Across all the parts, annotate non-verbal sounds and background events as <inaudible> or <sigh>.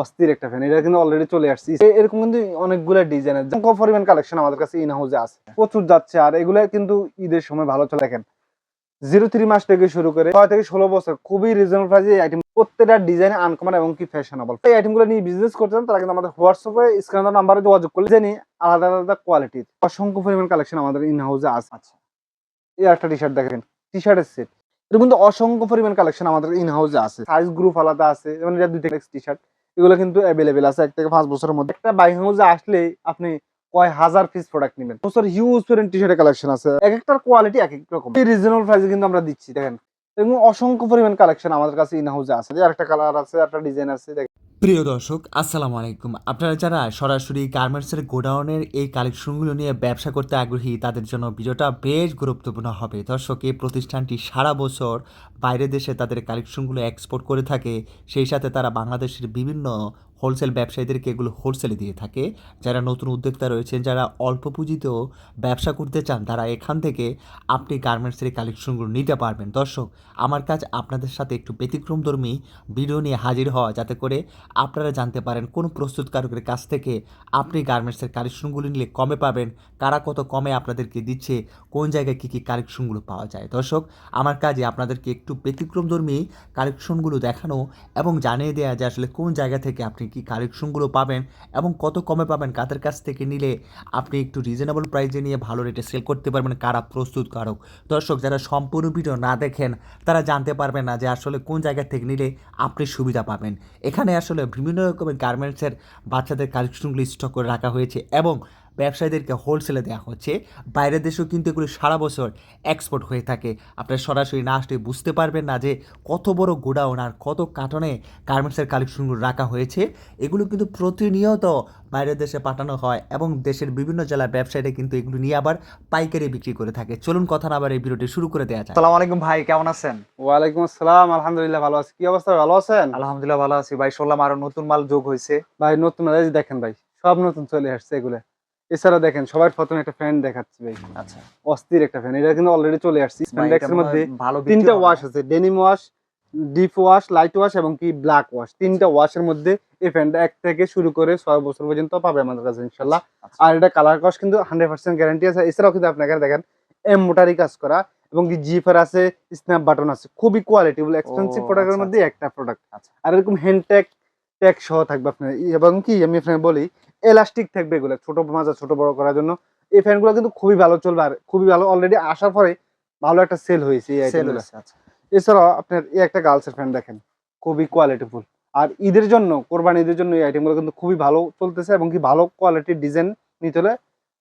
অস্থির একটা ফ্যান এটা কিন্তু অলরেডি চলে আসছে। এরকম কিন্তু অনেকগুলো ডিজাইনের কম পরিমাণ কালেকশন আমাদের কাছে ইন হাউসে আছে। প্রচুর যাচ্ছে আর এগুলো কিন্তু ঈদের সময় ভালো চলে। দেখেন জিরো থ্রি মাস থেকে শুরু করে ছয় থেকে ষোলো বছর খুবই রিজনেবল প্রাইসে এই আইটেম প্রত্যেকটা ডিজাইন আনকমন এবং কি ফ্যাশনেবল এই আইটেমগুলো নিয়ে বিজনেস করছেন তারা কিন্তু আমাদের হোয়াটসঅ্যাপে স্ক্রিন নাম্বারে যোগাযোগ করলে জানি আলাদা আলাদা কোয়ালিটির অসংখ্য পরিমাণ কালেকশন আমাদের ইন হাউসে আছে। আচ্ছা। এই একটা টি শার্ট দেখেন টি শার্টের সেট এর কিন্তু অসংখ্য পরিমাণ কালেকশন আমাদের ইন হাউসে আছে। সাইজ গ্রুপ আলাদা আছে যেমন এটা দুই টি শার্ট এগুলো কিন্তু অ্যাভেলেবেল আছে এক থেকে পাঁচ বছরের মধ্যে। একটা বাইক হাউসে আসলে আপনি কয় হাজার পিস প্রোডাক্ট নেবেন। বছর হিউজ পরিমাণ টি শার্টের কালেকশন আছে। এক একটার কোয়ালিটি এক এক রকম রিজনেবল প্রাইসে কিন্তু আমরা দিচ্ছি, দেখেন। এবং অসংখ্য পরিমাণ কালেকশন আমাদের কাছে ইন হাউসে আছে। আর একটা কালার আছে একটা ডিজাইন আছে, দেখেন। প্রিয় দর্শক, আসসালামু আলাইকুম। আপনারা যারা সরাসরি গার্মেন্টসের গোডাউনের এই কালেকশনগুলো নিয়ে ব্যবসা করতে আগ্রহী, তাদের জন্য ভিডিওটা বেশ গুরুত্বপূর্ণ হবে। দর্শক, এই প্রতিষ্ঠানটি সারা বছর বাইরের দেশে তাদের কালেকশনগুলো এক্সপোর্ট করে থাকে। সেই সাথে তারা বাংলাদেশের বিভিন্ন হোলসেল ব্যবসায়ীদেরকে এগুলো হোলসেলে দিয়ে থাকে। যারা নতুন উদ্যোক্তা রয়েছেন, যারা অল্প পুঁজিতেও ব্যবসা করতে চান, তারা এখান থেকে আপনি গার্মেন্টসের কালেকশনগুলো নিতে পারবেন। দর্শক, আমার কাজ আপনাদের সাথে একটু ব্যতিক্রমধর্মী ভিডিও নিয়ে হাজির হওয়া, যাতে করে আপনারা জানতে পারেন কোন প্রস্তুতকারকের কাছ থেকে আপনি গার্মেন্টসের কালেকশনগুলো নিলে কমে পাবেন, কারা কত কমে আপনাদেরকে দিচ্ছে, কোন জায়গায় কী কী কালেকশনগুলো পাওয়া যায়। দর্শক, আমার কাজে আপনাদেরকে একটু ব্যতিক্রমধর্মী কালেকশনগুলো দেখানো এবং জানিয়ে দেওয়া যে আসলে কোন জায়গা থেকে আপনি কী কালেকশনগুলো পাবেন এবং কত কমে পাবেন কাদের কাছ থেকে নিলে আপনি একটু রিজনেবল প্রাইসে নিয়ে ভালো রেটে সেল করতে পারবেন, কারা প্রস্তুতকারক দর্শক, যারা সম্পূর্ণ ভিডিও না দেখেন, তারা জানতে পারবেন না যে আসলে কোন জায়গা থেকে নিলে আপনি সুবিধা পাবেন। এখানে আসলে বিভিন্ন রকমের গার্মেন্টসের বাচ্চাদের কালেকশনগুলি স্টক করে রাখা হয়েছে এবং ব্যবসায়ীদেরকে হোলসেলে দেওয়া হচ্ছে। বাইরের দেশেও কিন্তু এগুলি সারা বছর এক্সপোর্ট হয়ে থাকে। আপনার সরাসরি না আসলে বুঝতে পারবেন না যে কত বড় গোডাউন আর কত কার্টনে গার্মেন্টসের কালেকশনগুলো রাখা হয়েছে। এগুলো কিন্তু প্রতিনিয়ত বাইরের দেশে পাঠানো হয় এবং দেশের বিভিন্ন জেলার ব্যবসায়ীরা কিন্তু এগুলো নিয়ে আবার পাইকারি বিক্রি করে থাকে। চলুন কথা না আবার এই ভিডিওটি শুরু করে দেওয়া যায় আসসালামু আলাইকুম ভাই কেমন আছেন? ওয়ালাইকুম আসসালাম আলহামদুলিল্লাহ ভালো আছি। কি অবস্থা ভালো আছেন? আলহামদুলিল্লাহ ভালো আছি ভাই শুনলাম আরও নতুন মাল যোগ হয়েছে। ভাই নতুন এই যে দেখেন ভাই সব নতুন চলে আসছে এগুলো। এছাড়া দেখেন সবার প্রথমে একটা ফ্যান দেখাচ্ছি ভাই। আচ্ছা। অস্থির একটা ফ্যান এটা কিন্তু অলরেডি চলে আসছে। ভাই, স্প্যান্ডেক্স এটা এর মনে মধ্যে তিনটা ওয়াশ আছে denim wash deep wash light wash এবং কি ব্ল্যাক ওয়াশ তিনটা ওয়াশের মধ্যে এই ফ্যানটা এক থেকে শুরু করে ছয় বছর পর্যন্ত পাবে আমাদের কাছে ইনশাল্লাহ। আচ্ছা, আর এটা কালার কস্ট কিন্তু হান্ড্রেড পার্সেন্ট গ্যারান্টি আছে। এছাড়াও কিন্তু আপনাকে দেখেন এম মোটারি কাজ করা এবং কি জিফার আছে স্ন্যাপ বাটন আছে। খুবই কোয়ালিটিফুল এক্সপেন্সিভ প্রোডাক্টের আচ্ছা, মধ্যে একটা প্রোডাক্ট আচ্ছা। আর এরকম হ্যান্ড ট্যাগ সহ থাকবে আপনার এবং কি আমি আপনাকে বলি এলাস্টিক থাকবে এগুলো ছোট মাজা ছোট বড় করার জন্য। এই ফ্যানগুলো কিন্তু খুবই ভালো চলবে আর খুবই ভালো অলরেডি আসার পরে ভালো একটা সেল হয়েছে এই আইটেমগুলো আচ্ছা। এছাড়াও আপনার এই একটা গার্লসের ফ্যান দেখেন খুবই কোয়ালিটিফুল আর ঈদের জন্য কোরবানি ঈদের জন্য এই আইটেমগুলো কিন্তু খুবই ভালো চলতেছে এবং কি ভালো কোয়ালিটির ডিজাইন নিতে হলে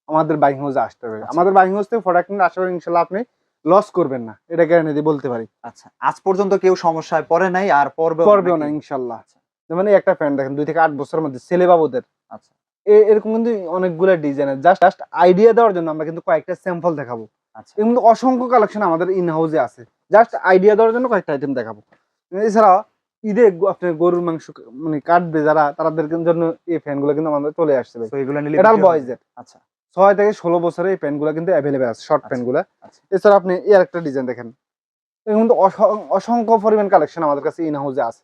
আমাদের বাইং হাউসে আসতে হবে। আচ্ছা। আমাদের বাইং হাউস থেকে প্রোডাক্ট নিয়ে আশা করি ইনশাল্লাহ আপনি লস করবেন না এটা গ্যারান্টি দিয়ে বলতে পারি। আচ্ছা আজ পর্যন্ত কেউ সমস্যায় পড়ে নাই আর পড়বে করবেও না ইনশাল্লাহ। এই একটা ফ্যান দেখেন দুই থেকে আট বছরের মধ্যে ছেলে বাবুদের। আচ্ছা। এরকম কিন্তু অনেকগুলো ডিজাইনের জাস্ট জাস্ট আইডিয়া দেওয়ার জন্য আমরা কিন্তু কয়েকটা স্যাম্পল দেখাবো। আচ্ছা। এর মধ্যে অসংখ্য কালেকশন আমাদের ইন হাউসে আছে। জাস্ট আইডিয়া দেওয়ার জন্য কয়েকটা আইটেম দেখাবো। এছাড়া ঈদে আপনার গরুর মাংস মানে কাটবে যারা তাদের জন্য এই ফ্যানগুলো কিন্তু আমাদের চলে আসছে। বয়েজের আচ্ছা। ছয় থেকে ষোলো বছরে এই প্যান্টগুলো কিন্তু অ্যাভেলেবেল আছে শর্ট আচ্ছা, প্যান্টগুলো। আচ্ছা। এছাড়া আপনি এর একটা ডিজাইন দেখেন। মধ্যে অসংখ্য পরিমাণ কালেকশন আমাদের কাছে ইন হাউসে আছে।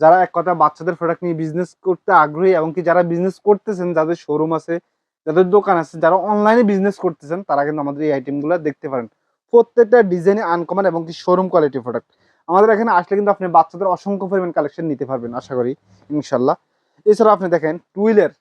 যারা এক কথা বাচ্চাদের প্রোডাক্ট নিয়ে বিজনেস করতে আগ্রহী এবং কি যারা বিজনেস করতেছেন যাদের শোরুম আছে যাদের দোকান আছে যারা অনলাইনে বিজনেস করতেছেন তারা কিন্তু আমাদের এই আইটেমগুলো দেখতে পারেন। প্রত্যেকটা ডিজাইনে আনকমন এবং কি শোরুম কোয়ালিটি প্রোডাক্ট আমাদের এখানে আসলে কিন্তু আপনি বাচ্চাদের অসংখ্য পরিমাণ কালেকশন নিতে পারবেন আশা করি ইনশাল্লাহ এছাড়া আপনি দেখেন টুইলের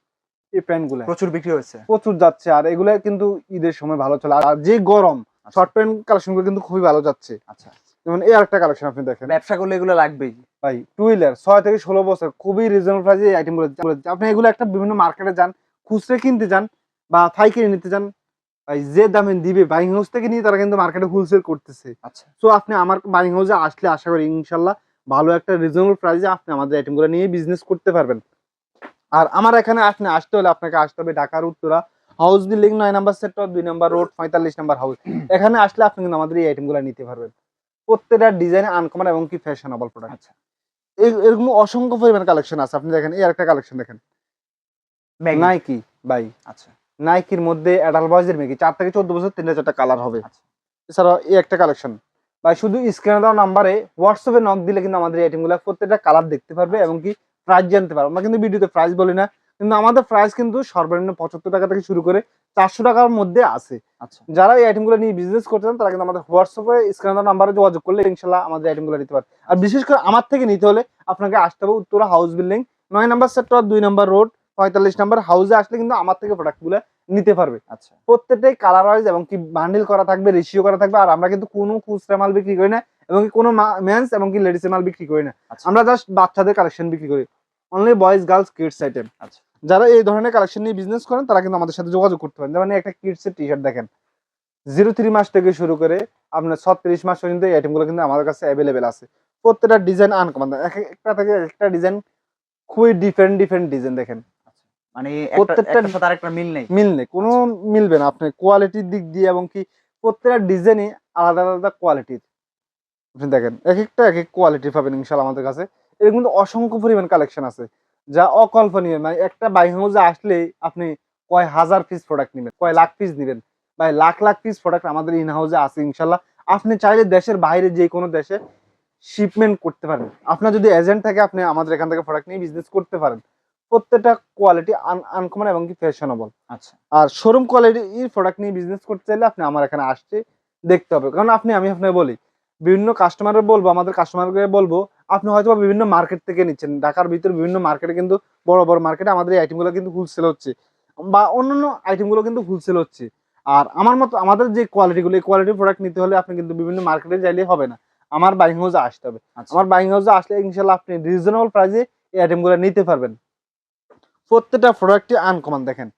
এই প্যান্টগুলো প্রচুর বিক্রি হয়েছে। প্রচুর যাচ্ছে আর এগুলো কিন্তু ঈদের সময় ভালো চলে। আর যে গরম শর্ট প্যান্ট কালেকশনগুলো কিন্তু খুবই ভালো যাচ্ছে। আচ্ছা। যেমন এই আরেকটা কালেকশন আপনি দেখেন। ব্যবসা করলে এগুলো লাগবেই। ভাই টু হুইলার ছয় থেকে ষোলো বছর খুবই রিজনেবল প্রাইসে এই আইটেমগুলো আপনি এগুলো একটা বিভিন্ন মার্কেটে যান খুচরে কিনতে যান বা পাইকারি নিতে যান ভাই যে দামে দিবে বাইং হাউস থেকে নিয়ে তারা কিন্তু মার্কেটে হোলসেল করতেছে। আচ্ছা। সো আপনি আমার বাইং হাউসে আসলে আশা করি ইনশাল্লাহ ভালো একটা রিজনেবল প্রাইসে আপনি আমাদের আইটেমগুলো নিয়ে বিজনেস করতে পারবেন। আর আমার এখানে আপনি আসতে হলে আপনাকে আসতে হবে ঢাকার উত্তরা হাউস বিল্ডিং নয় নাম্বার সেক্টর দুই নাম্বার রোড পঁয়তাল্লিশ নাম্বার হাউস <clears throat> এখানে আসলে আপনি কিন্তু আমাদের এই আইটেমগুলো নিতে পারবেন। প্রত্যেকটা ডিজাইন আনকমন এবং কি ফ্যাশনেবল প্রোডাক্ট আচ্ছা। এরকম অসংখ্য পরিমাণ কালেকশন আছে। আপনি দেখেন এই একটা কালেকশন দেখেন। নাইকি বাই আচ্ছা। নাইকির মধ্যে অ্যাডাল বয়েজের মেকি চার থেকে চোদ্দ বছর তিনটা চারটা কালার হবে। আচ্ছা। এছাড়াও এই একটা কালেকশন ভাই শুধু স্ক্রিনে দেওয়া নাম্বারে হোয়াটসঅ্যাপে নক দিলে কিন্তু আমাদের আইটেমগুলো প্রত্যেকটা কালার দেখতে পারবে আচ্ছা। এবং কি প্রাইস জানতে পারবে। আমরা কিন্তু ভিডিওতে প্রাইস বলি না কিন্তু আমাদের প্রাইস কিন্তু সর্বনিম্ন পঁচাত্তর টাকা থেকে শুরু করে চারশো টাকার মধ্যে আছে। আচ্ছা। যারা এই আইটেমগুলো নিয়ে বিজনেস করছেন তারা কিন্তু আমাদের হোয়াটসঅ্যাপে স্ক্রিনের নাম্বারে যোগাযোগ করলে ইনশাল্লাহ আমাদের আইটেমগুলো নিতে পারে আর বিশেষ করে আমার থেকে নিতে হলে আপনাকে আসতে হবে উত্তরা হাউস বিল্ডিং নয় নাম্বার সেক্টর দুই নাম্বার রোড পঁয়তাল্লিশ নাম্বার হাউসে আসলে কিন্তু আমার থেকে প্রোডাক্টগুলো নিতে পারবে। আচ্ছা। প্রত্যেকটাই কালার ওয়াইজ এবং কি বান্ডিল করা থাকবে রেশিও করা থাকবে আর আমরা কিন্তু কোনো খুচরা মাল বিক্রি করি না এবং কোনো মেন্স এবং কি লেডিসের মাল বিক্রি করি না। আচ্ছা। আমরা জাস্ট বাচ্চাদের কালেকশন বিক্রি করি। Only boys girls kids item আচ্ছা। যারা এই ধরনের কালেকশন নিয়ে বিজনেস করেন তারা কিন্তু আমাদের সাথে যোগাযোগ করতে পারেন। যেমন একটা কিডস এর টি শার্ট দেখেন। জিরো থ্রি মাস থেকে শুরু করে আপনার ছত্রিশ মাস পর্যন্ত এই আইটেমগুলো কিন্তু আমাদের কাছে অ্যাভেলেবেল আছে। প্রত্যেকটা ডিজাইন আনকমন এক একটা থেকে একটা ডিজাইন খুবই ডিফারেন্ট ডিফারেন্ট ডিজাইন দেখেন। মানে প্রত্যেকটা- প্রত্যেকটা সাথে আরেকটা মিল নেই? মিল নেই। কোনো মিলবে না। আপনার কোয়ালিটির দিক দিয়ে এবং কি প্রত্যেকটা ডিজাইনই আলাদা আলাদা কোয়ালিটির আপনি দেখেন এক একটা এক এক কোয়ালিটি পাবেন ইনশাল্লাহ আমাদের কাছে। এর কিন্তু অসংখ্য পরিমাণ কালেকশন আছে যা অকল্পনীয়। মানে একটা বাইক হাউসে আসলে আপনি কয় হাজার পিস প্রোডাক্ট নেবেন কয় লাখ পিস নেবেন ভাই লাখ লাখ পিস প্রোডাক্ট আমাদের ইন হাউসে আছে ইনশাল্লাহ। আপনি চাইলে দেশের বাইরে যে কোনো দেশে শিপমেন্ট করতে পারেন। আপনার যদি এজেন্ট থাকে আপনি আমাদের এখান থেকে প্রোডাক্ট নিয়ে বিজনেস করতে পারেন। প্রত্যেকটা কোয়ালিটি আনকমন এবং কি ফ্যাশনেবল আচ্ছা। আর শোরুম কোয়ালিটির প্রোডাক্ট নিয়ে বিজনেস করতে চাইলে আপনি আমার এখানে আসতে দেখতে হবে। কারণ আপনি আমি আপনাকে বলি বিভিন্ন কাস্টমারের বলব আমাদের কাস্টমারকে বলব আপনি হয়তো বিভিন্ন মার্কেট থেকে নিচ্ছেন। ঢাকার ভিতরে বিভিন্ন মার্কেটে কিন্তু বড় বড় মার্কেটে আমাদের এই আইটেমগুলো কিন্তু হোলসেল হচ্ছে। বা অন্যান্য আইটেমগুলো কিন্তু হোলসেল হচ্ছে। আর আমার মতো আমাদের যে কোয়ালিটিগুলো এই কোয়ালিটির প্রোডাক্ট নিতে হলে আপনি কিন্তু বিভিন্ন মার্কেটে যাইলে হবে না। আমার বাইং হাউসে আসতে হবে। আচ্ছা। আমার বাইং হাউসে আসলে ইনশাল্লাহ আপনি রিজনেবল প্রাইসে এই আইটেমগুলো নিতে পারবেন। প্রত্যেকটা প্রোডাক্টই আনকমন দেখেন।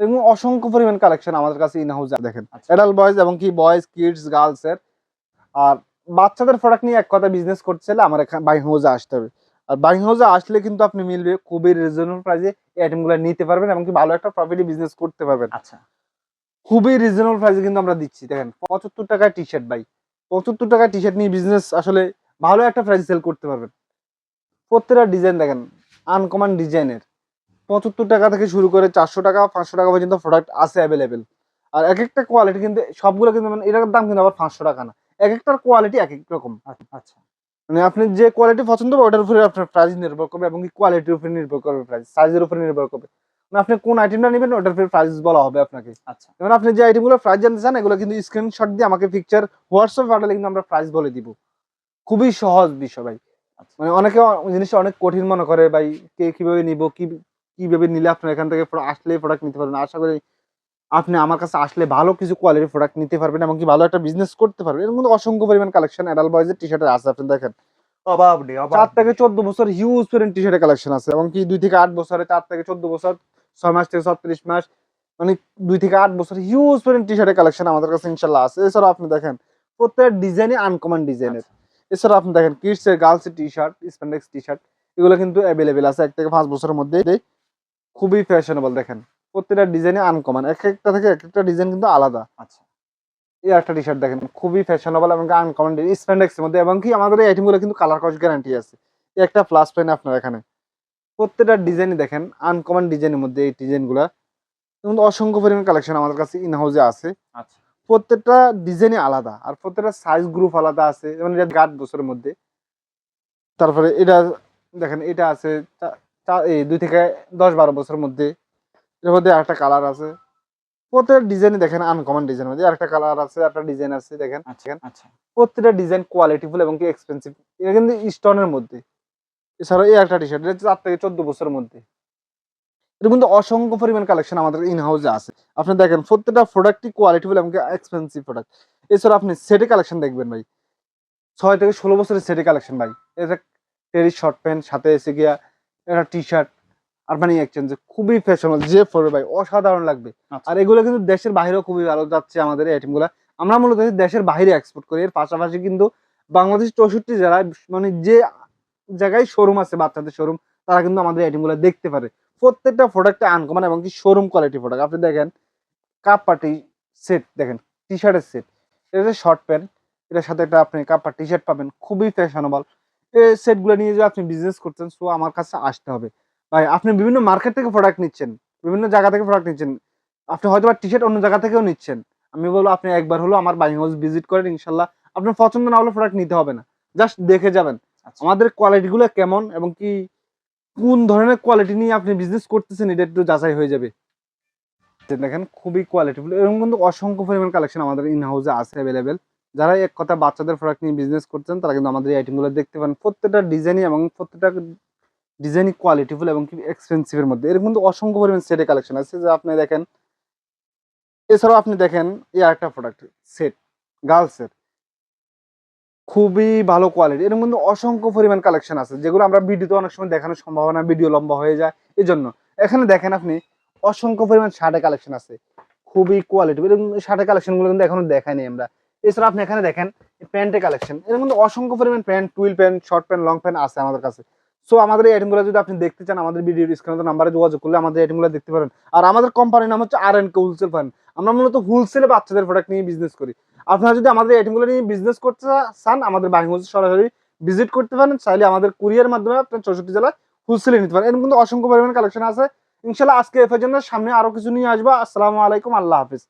এবং অসংখ্য পরিমাণ কালেকশন আমাদের কাছে ইন হাউসে দেখেন। আচ্ছা। অ্যাডাল্ট বয়েজ এবং কি বয়েজ কিডস গার্লস এর। আর বাচ্চাদের প্রোডাক্ট নিয়ে এক কথা বিজনেস করতে চাইলে আমার এখানে বাইং হাউসে আসতে হবে। আর বাইং হাউসে আসলে কিন্তু আপনি মিলবে খুবই রিজনেবল প্রাইসে এই আইটেমগুলো নিতে পারবেন এবং কি ভালো একটা প্রফিটে বিজনেস করতে পারবেন। আচ্ছা। খুবই রিজনেবল প্রাইসে কিন্তু আমরা দিচ্ছি। দেখেন পঁচাত্তর টাকায় টি শার্ট ভাই। পঁচাত্তর টাকায় টি শার্ট নিয়ে বিজনেস আসলে ভালো একটা প্রাইস সেল করতে পারবেন। প্রত্যেকটা ডিজাইন দেখেন আনকমন ডিজাইনের পঁচাত্তর টাকা থেকে শুরু করে চারশো টাকা পাঁচশো টাকা পর্যন্ত প্রোডাক্ট আছে অ্যাভেলেবেল আর এক একটা কোয়ালিটি কিন্তু সবগুলো কিন্তু মানে এটার দাম কিন্তু আবার পাঁচশো টাকা না। এক একটার কোয়ালিটি এক এক রকম। আচ্ছা। মানে আপনি যে কোয়ালিটি পছন্দ হবে ওটার উপরে আপনার প্রাইস নির্ভর করবে এবং কি কোয়ালিটির উপরে নির্ভর করবে প্রাইস সাইজের উপরে নির্ভর করবে। মানে আপনি কোন আইটেমটা নেবেন ওটার উপরে প্রাইস বলা হবে আপনাকে। আচ্ছা। যেমন আপনি যে আইটেমগুলো প্রাইস জানতে চান এগুলো কিন্তু স্ক্রিনশট দিয়ে আমাকে পিকচার হোয়াটসঅ্যাপ পাঠালে কিন্তু আমরা প্রাইস বলে দিব। খুবই সহজ বিষয় ভাই। আচ্ছা। মানে অনেকে জিনিসটা অনেক কঠিন মনে করে ভাই কে কীভাবে নিব কি কীভাবে নিলে আপনার এখান থেকে আসলে প্রোডাক্ট নিতে পারবেন। আশা করি আপনি আমার কাছে আসলে ভালো কিছু কোয়ালিটির প্রোডাক্ট নিতে পারবেন এবং কি ভালো একটা বিজনেস করতে পারবেন। এর মধ্যে অসংখ্য পরিমাণ কালেকশন অ্যাডাল্ট বয়েজের টি শার্টের আছে আপনি দেখেন। অভাব নেই চার থেকে চোদ্দ বছর হিউজ পরিমাণ টি শার্টের কালেকশন আছে এবং কি দুই থেকে আট বছরে চার থেকে চোদ্দ বছর ছয় মাস থেকে ছত্রিশ মাস মানে দুই থেকে আট বছর হিউজ পরিমাণ টি শার্টের কালেকশন আমাদের কাছে ইনশাল্লাহ আছে। এছাড়াও আপনি দেখেন প্রত্যেক ডিজাইনই আনকমন ডিজাইনের। এছাড়া আপনি দেখেন কিডস এর গার্লস এর T shirt spandex T shirt এগুলো কিন্তু অ্যাভেলেবেল আছে এক থেকে পাঁচ বছরের মধ্যে। খুবই ফ্যাশনেবল দেখেন। প্রত্যেকটা ডিজাইনই আনকমন এক একটা থেকে এক একটা ডিজাইন কিন্তু আলাদা। আচ্ছা। এই একটা টি শার্ট দেখেন খুবই ফ্যাশনেবল এবং আনকমন স্প্যান্ডেক্স এর মধ্যে এবং কি আমাদের এই আইটেমগুলো কিন্তু কালার কস গ্যারান্টি আছে। এই একটা প্লাস পয়েন্ট আপনার এখানে। প্রত্যেকটা ডিজাইনই দেখেন আনকমন ডিজাইনের মধ্যে এই ডিজাইনগুলো এবং অসংখ্য পরিমাণ কালেকশন আমাদের কাছে ইন হাউসে আছে। আচ্ছা। প্রত্যেকটা ডিজাইনই আলাদা আর প্রত্যেকটা সাইজ গ্রুপ আলাদা আছে যেমন এটা আট বছরের মধ্যে। তারপরে এটা দেখেন এটা আছে দুই থেকে দশ বারো বছরের মধ্যে। এর মধ্যে একটা কালার আছে। প্রত্যেকটা ডিজাইনই দেখেন আনকমন ডিজাইন মধ্যে একটা কালার আছে একটা ডিজাইন আছে দেখেন। আচ্ছা আচ্ছা। প্রত্যেকটা ডিজাইন কোয়ালিটিফুল এবং কি এক্সপেন্সিভ এটা কিন্তু স্টোনের মধ্যে। এছাড়াও এই একটা টি শার্ট এটা চার থেকে চোদ্দ বছরের মধ্যে। এর কিন্তু অসংখ্য পরিমাণ কালেকশন আমাদের ইন হাউসে আছে। আপনি দেখেন প্রত্যেকটা প্রোডাক্টই কোয়ালিটিফুল এবং এক্সপেন্সিভ প্রোডাক্ট এছাড়া আপনি সেটে কালেকশন দেখবেন ভাই। ছয় থেকে ষোলো বছরের সেটে কালেকশন ভাই। এটা টেরিস শর্ট প্যান্ট সাথে এসে গিয়া একটা টি শার্ট আরবানি এক্সচেঞ্জ খুবই ফ্যাশনেবল যে পরবে ভাই অসাধারণ লাগবে। আচ্ছা। আর এগুলো কিন্তু দেশের বাইরেও খুবই ভালো যাচ্ছে আমাদের এই আইটেমগুলো আমরা মূলত দেশের বাইরে এক্সপোর্ট করি। এর পাশাপাশি কিন্তু বাংলাদেশ চৌষট্টি জেলায় মানে যে জায়গায় শোরুম আছে বাচ্চাদের শোরুম তারা কিন্তু আমাদের আইটেমগুলো দেখতে পারে। প্রত্যেকটা প্রোডাক্টে আনকমন এবং কি শোরুম কোয়ালিটি প্রোডাক্ট আপনি দেখেন কাপ পার্টি সেট দেখেন টি শার্টের সেট এটা হচ্ছে শর্ট প্যান্ট এটার সাথে একটা আপনি কাপ টি শার্ট পাবেন খুবই ফ্যাশনেবল এই সেটগুলো নিয়ে যে আপনি বিজনেস করছেন সো আমার কাছে আসতে হবে। ভাই আপনি বিভিন্ন মার্কেট থেকে প্রোডাক্ট নিচ্ছেন বিভিন্ন জায়গা থেকে প্রোডাক্ট নিচ্ছেন আপনি হয়তো বা টি শার্ট অন্য জায়গা থেকেও নিচ্ছেন। আমি বলব আপনি একবার হলো আমার বাইং হাউস ভিজিট করেন ইনশাল্লাহ আপনার পছন্দ না হলে প্রোডাক্ট নিতে হবে না। জাস্ট দেখে যাবেন আচ্ছা। আমাদের কোয়ালিটিগুলো কেমন এবং কি কোন ধরনের কোয়ালিটি নিয়ে আপনি বিজনেস করতেছেন এটা একটু যাচাই হয়ে যাবে। দেখেন খুবই কোয়ালিটিফুল এরকম কিন্তু অসংখ্য পরিমাণ কালেকশন আমাদের ইন হাউসে আছে অ্যাভেলেবেল যারা এক কথা বাচ্চাদের প্রোডাক্ট নিয়ে বিজনেস করছেন তারা কিন্তু আমাদের এই আইটেমগুলো দেখতে পারেন। প্রত্যেকটা ডিজাইনই এবং প্রত্যেকটা ডিজাইনই কোয়ালিটিফুল এবং এক্সপেন্সিভের মধ্যে। এরকম কিন্তু অসংখ্য পরিমাণ সেটে কালেকশন আছে। যে আপনি দেখেন, এছাড়াও আপনি দেখেন এই আরেকটা প্রোডাক্ট সেট গার্লসের খুবই ভালো কোয়ালিটি এরকম কিন্তু অসংখ্য পরিমাণ কালেকশন আছে, যেগুলো আমরা ভিডিওতে অনেক সময় দেখানোর সম্ভাবনা ভিডিও লম্বা হয়ে যায়। এই জন্য এখানে দেখেন আপনি, অসংখ্য পরিমাণ শার্টের কালেকশন আছে। খুবই কোয়ালিটি এরকম শার্টের কালেকশনগুলো কিন্তু এখনও দেখাইনি আমরা। এছাড়া আপনি এখানে দেখেন প্যান্টের কালেকশন এর কিন্তু অসংখ্য পরিমাণ pant twill pant short pant long pant আছে আমাদের কাছে। সো আমাদের এই আইটেমগুলো যদি আপনি দেখতে চান, আমাদের ভিডিওর স্ক্রিনে নাম্বারে যোগাযোগ করলে আমাদের আইটেমগুলো দেখতে পারেন। আর আমাদের কোম্পানির নাম হচ্ছে আর এন্ড হোলসেল ফান্ড আমরা মূলত হোলসেলে বাচ্চাদের প্রোডাক্ট নিয়ে বিজনেস করি। আপনারা যদি আমাদের আইটেমগুলো নিয়ে বিজনেস করতে চান, আমাদের বাহিনী সরাসরি ভিজিট করতে পারেন। চাইলে আমাদের কুরিয়ার মাধ্যমে আপনার চৌষট্টি জেলায় হোলসেলে নিতে পারেন। এরকম কিন্তু অসংখ্য পরিমাণ কালেকশন আছে। ইনশাল্লাহ আজকে এ পর্যন্ত। সামনে আরও কিছু নিয়ে আসব। আসসালামু আলাইকুম। আল্লাহ হাফিজ।